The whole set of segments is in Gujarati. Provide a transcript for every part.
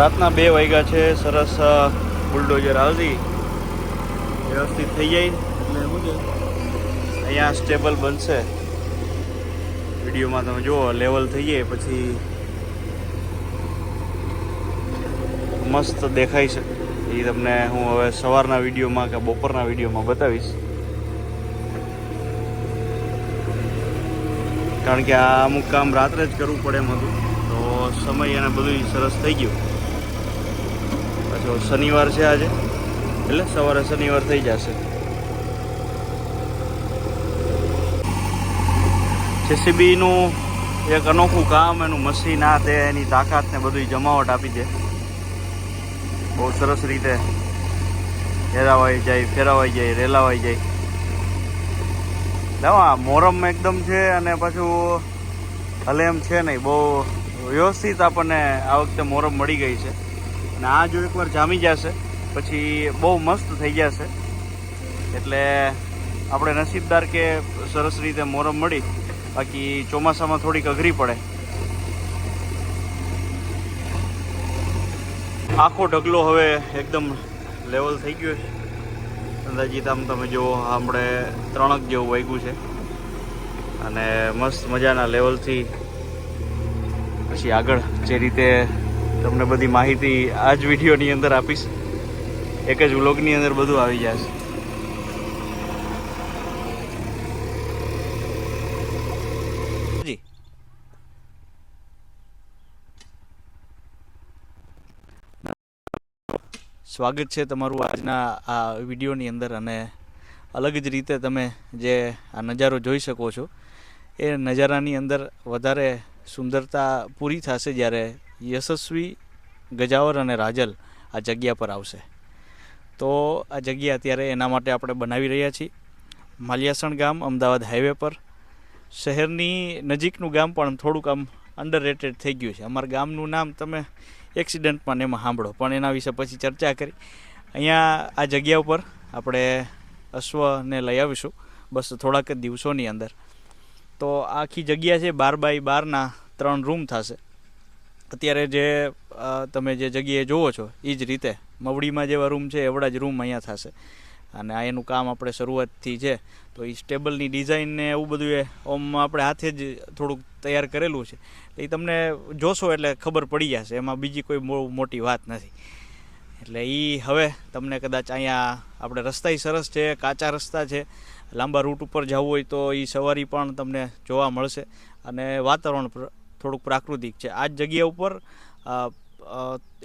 રાતના બે વાગ્યા છે સરસ બુલડોઝર આવતી વ્યવસ્થિત થઈ જાય. એટલે શું છે અહીંયા સ્ટેબલ બનશે. વિડીયોમાં તમે જુઓ લેવલ થઈ જાય પછી મસ્ત દેખાય છે. એ તમને હું હવે સવારના વિડીયોમાં કે બપોરના વિડીયોમાં બતાવીશ. કારણ કે આ અમુક કામ રાત્રે જ કરવું પડે એમ હતું. તો સમય અને બધું સરસ થઈ ગયું. પાછો શનિવાર છે આજે, એટલે સવારે શનિવાર થઈ જશે. જેસીબીનું એક અનોખું કામ, એનું મશીન આ તે, એની તાકાત ને બધું જમાવટ આપી દે બહુ સરસ રીતે ફેરાવાઈ જાય ફેરાવાઈ જાય, રેલાવાઈ જાય. દવા મોરમ એકદમ છે અને પાછું હલેમ છે નહીં, બહુ વ્યવસ્થિત આપણને આ વખતે મોરમ મળી ગઈ છે. અને આ જો એકવાર જામી જશે, પછી બહુ મસ્ત થઈ જશે. એટલે આપણે નસીબદાર કે સરસ રીતે મોરમ મળી, બાકી ચોમાસામાં થોડીક અઘરી પડે. આખો ઢગલો હવે એકદમ લેવલ થઈ ગયો છે. અંદાજીત આમ તમે જુઓ, આપણે ત્રણક જેવું વાગ્યું છે. અને મસ્ત મજાના લેવલથી પછી આગળ જે રીતે તમને બધી માહિતી આ જ વિડીયોની અંદર આપીશ. એક જ વ્લોગની અંદર બધું આવી જશે. સ્વાગત છે તમારું આજના આ વિડીયોની અંદર અને અલગ જ રીતે તમે જે આ નજારો જોઈ શકો છો, એ નજારાની અંદર વધારે સુંદરતા પૂરી થશે જ્યારે યશસ્વી ગજાવર અને રાજલ આ જગ્યા પર આવશે. તો આ જગ્યા અત્યારે એના માટે આપણે બનાવી રહ્યા છીએ. માલિયાસણ ગામ, અમદાવાદ હાઈવે પર. શહેરની નજીકનું ગામ પણ થોડુંક આમ અંડર રેટેડ થઈ ગયું છે. અમારા ગામનું નામ તમે એક્સિડન્ટમાં એમાં સાંભળો. પણ એના વિશે પછી ચર્ચા કરી. અહીંયા આ જગ્યા ઉપર આપણે અશ્વને લઈ આવીશું. બસ થોડાક જ દિવસોની અંદર. તો આખી જગ્યા છે બાર બાય બારના ત્રણ રૂમ થશે. અત્યારે જે તમે જે જગ્યાએ જુઓ છો એ જ રીતે. મવડીમાં જેવા રૂમ છે, એવડા જ રૂમ અહીંયા થશે. અને આ એનું કામ આપણે શરૂઆતથી છે. તો એ સ્ટેબલની ડિઝાઇન ને એવું બધું એ ઓમ આપણે હાથે જ થોડુંક તૈયાર કરેલું છે. એ તમને જોશો એટલે ખબર પડી જશે. એમાં બીજી કોઈ મોટી વાત નથી. એટલે એ હવે તમને કદાચ અહીંયા આપણે રસ્તા સરસ છે, કાચા રસ્તા છે. લાંબા રૂટ ઉપર જવું હોય તો એ સવારી પણ તમને જોવા મળશે. અને વાતાવરણ થોડુંક પ્રાકૃતિક છે. આ જ જગ્યા ઉપર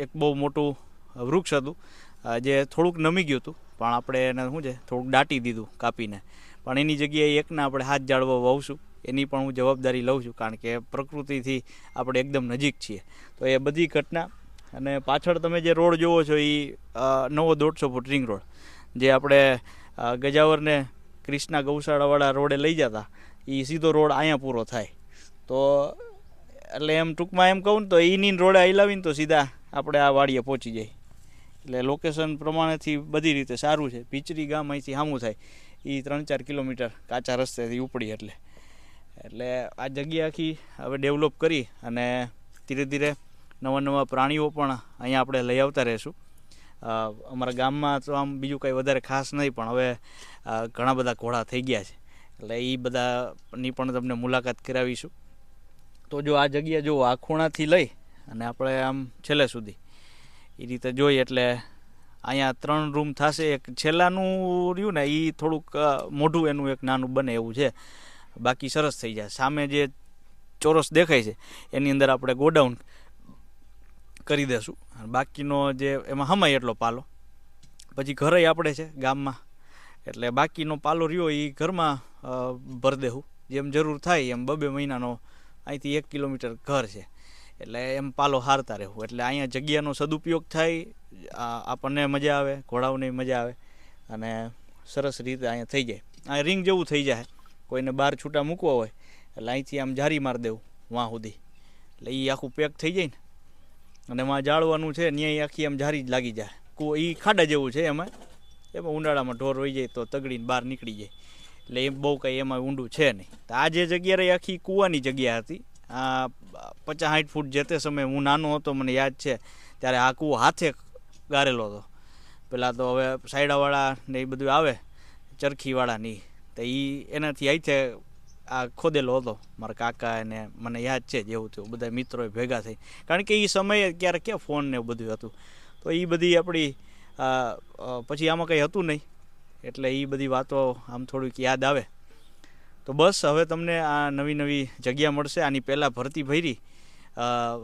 એક બહુ મોટું વૃક્ષ હતું જે થોડુંક નમી ગયું હતું, પણ આપણે એને શું છે, થોડુંક દાટી દીધું કાપીને. પણ એની જગ્યાએ એકના આપણે હાથ જાળવા વાવશું, એની પણ હું જવાબદારી લઉં છું, કારણ કે પ્રકૃતિથી આપણે એકદમ નજીક છીએ. તો એ બધી ઘટના, અને પાછળ તમે જે રોડ જોવો છો એ નવો દોઢસો ફૂટ રિંગ રોડ, જે આપણે ગજાવરને ક્રિષ્ના ગૌશાળાવાળા રોડે લઈ જતા એ સીધો રોડ અહીંયા પૂરો થાય. તો એટલે એમ ટૂંકમાં એમ કહું ને તો એની રોડે હલાવીને તો સીધા આપણે આ વાડીએ પહોંચી જાય. એટલે લોકેશન પ્રમાણેથી બધી રીતે સારું છે. પીચરી ગામ અહીંથી સામું થાય. એ ત્રણ ચાર કિલોમીટર કાચા રસ્તેથી ઉપડી એટલે. એટલે આ જગ્યા આખી હવે ડેવલપ કરી અને ધીરે ધીરે નવા નવા પ્રાણીઓ પણ અહીંયા આપણે લઈ આવતા રહીશું. અમારા ગામમાં તો આમ બીજું કંઈ વધારે ખાસ નહીં, પણ હવે ઘણા બધા ઘોડા થઈ ગયા છે. એટલે એ બધાની પણ તમને મુલાકાત કરાવીશું. તો જો આ જગ્યા જો આ ખૂણાથી લઈ અને આપણે આમ છેલ્લે સુધી એ રીતે જોઈએ એટલે અહીંયા ત્રણ રૂમ થશે. એક છેલ્લાનું રહ્યું ને એ થોડુંક મોઢું એનું એક નાનું બને એવું છે. બાકી સરસ થઈ જાય. સામે જે ચોરસ દેખાય છે, એની અંદર આપણે ગોડાઉન કરી દેશું. બાકીનો જે એમાં હમાય એટલો પાલો. પછી ઘરે આપણે છે ગામમાં. એટલે બાકીનો પાલો રહ્યો એ ઘરમાં ભરી દેવું જેમ જરૂર થાય એમ બબે મહિનાનો અહીંથી એક કિલોમીટર ઘર છે. એટલે એમ પાલો હારતા રહેવું. એટલે અહીંયા જગ્યાનો સદુપયોગ થાય આપણને મજા આવે, ઘોડાઓને મજા આવે અને સરસ રીતે અહીંયા થઈ જાય. આ રિંગ જેવું થઈ જાય. કોઈને બહાર છૂટા મૂકવા હોય, એટલે અહીંથી આમ જારી મારી દેવું, વાં સુધી. એટલે એ આખું પેક થઈ જાય ને. અને એમાં જાળવાનું છે, ન્યાય આખી આમ જારી જ લાગી જાય. કો એ ખાડા જેવું છે એમાં. એમાં ઉનાળામાં ઢોર વહી જાય તો તગડીને બહાર નીકળી જાય. એટલે એ બહુ કંઈ એમાં ઊંડું છે નહીં. તો આ જે જગ્યા રહી આખી કૂવાની જગ્યા હતી. આ પચાસ સાઠ ફૂટ જે તે સમયે હું નાનો હતો, મને યાદ છે, ત્યારે આ કૂવો હાથે ગારેલો હતો. પહેલાં તો હવે સાયડાવાળા ને એ બધું આવે ચરખીવાળા ની તો એ એનાથી અહીંથી આ ખોદેલો હતો. મારા કાકા ને મને યાદ છે જેવું થયું. બધા મિત્રોએ ભેગા થઈ. કારણ કે એ સમયે ક્યારેક ક્યાં ફોન ને બધું હતું. તો એ બધી આપણી પછી આમાં કંઈ હતું નહીં. એટલે એ બધી વાતો આમ થોડીક યાદ આવે. તો બસ, હવે તમને આ નવી નવી જગ્યા મળશે. આની પહેલાં ભરતી ભરી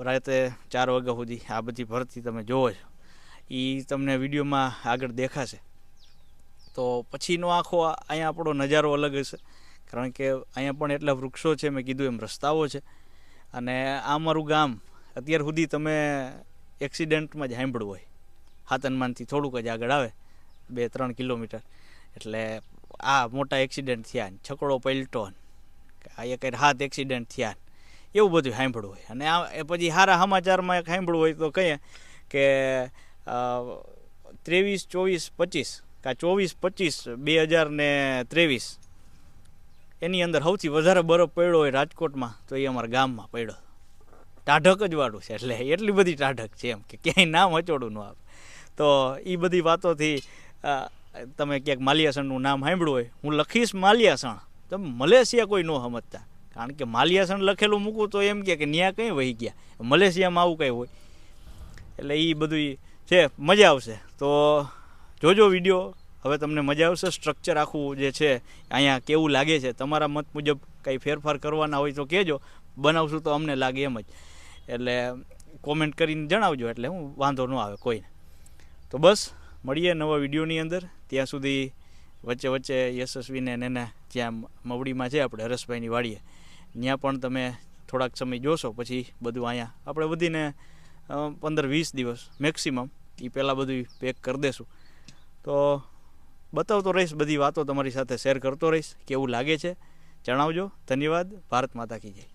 રાતે ચાર વાગ્યા સુધી આ બધી ભરતી તમે જોવો છો. એ તમને વિડીયોમાં આગળ દેખાશે. તો પછીનો આખો અહીંયા આપણો નજારો અલગ હશે. કારણ કે અહીંયા પણ એટલા વૃક્ષો છે, મેં કીધું એમ રસ્તાઓ છે. અને આ મારું ગામ, અત્યાર સુધી તમે એક્સિડન્ટમાં જ સાંભળ્યું હોય. હાતનમાનથી થોડુંક જ આગળ આવે, બે, ત્રણ કિલોમીટર. એટલે આ મોટા એક્સિડન્ટ થયા ને, છકડો પલટો આ એક હાથ એક્સિડન્ટ થયા એવું બધું સાંભળવું હોય. અને આ પછી સારા સમાચારમાં એક સાંભળવું હોય તો કહીએ કે ત્રેવીસ, ચોવીસ, પચીસ, કાં ચોવીસ, પચીસ, બે હજાર ને ત્રેવીસ, એની અંદર સૌથી વધારે બરફ પડ્યો હોય રાજકોટમાં, તો એ અમારા ગામમાં પડ્યો. ટાઢક જ વાળું છે, એટલે એટલી બધી ટાઢક છે એમ, કે ક્યાંય નામ અચોડું ન આવે. તો એ બધી વાતોથી તમે ક્યાંક માલિયાસણનું નામ સાંભળ્યું હોય, હું લખીશ માલિયાસણ. તમે મલેશિયા કોઈ ન સમજતા. કારણ કે માલિયાસણ લખેલું મૂકું તો એમ કે ન્યા કંઈ વહી ગયા. મલેશિયામાં આવું કંઈ હોય. એટલે એ બધું છે, મજા આવશે. તો જોજો વીડિયો. હવે તમને મજા આવશે. સ્ટ્રક્ચર આખું જે છે, અહીંયા કેવું લાગે છે, તમારા મત મુજબ કંઈ ફેરફાર કરવાના હોય તો કહેજો. બનાવશું તો અમને લાગે એમ જ. એટલે કોમેન્ટ કરીને જણાવજો. એટલે હું વાંધો ન આવે કોઈને. તો બસ, મળીએ નવા વિડીયોની અંદર. ત્યાં સુધી વચ્ચે વચ્ચે યશસ્વીને નેના જ્યાં મવડીમાં છે આપણે હરસભાઈની વાડીએ, ત્યાં પણ તમે થોડાક સમય જોશો, પછી બધું અહીંયા આપણે વધીને પંદર વીસ દિવસ મેક્સિમમ એ પહેલાં બધું પેક કરી દેશું. તો બતાવતો રહીશ, બધી વાતો તમારી સાથે શેર કરતો રહીશ, કેવું લાગે છે, જણાવજો. ધન્યવાદ. ભારત માતા કી જય.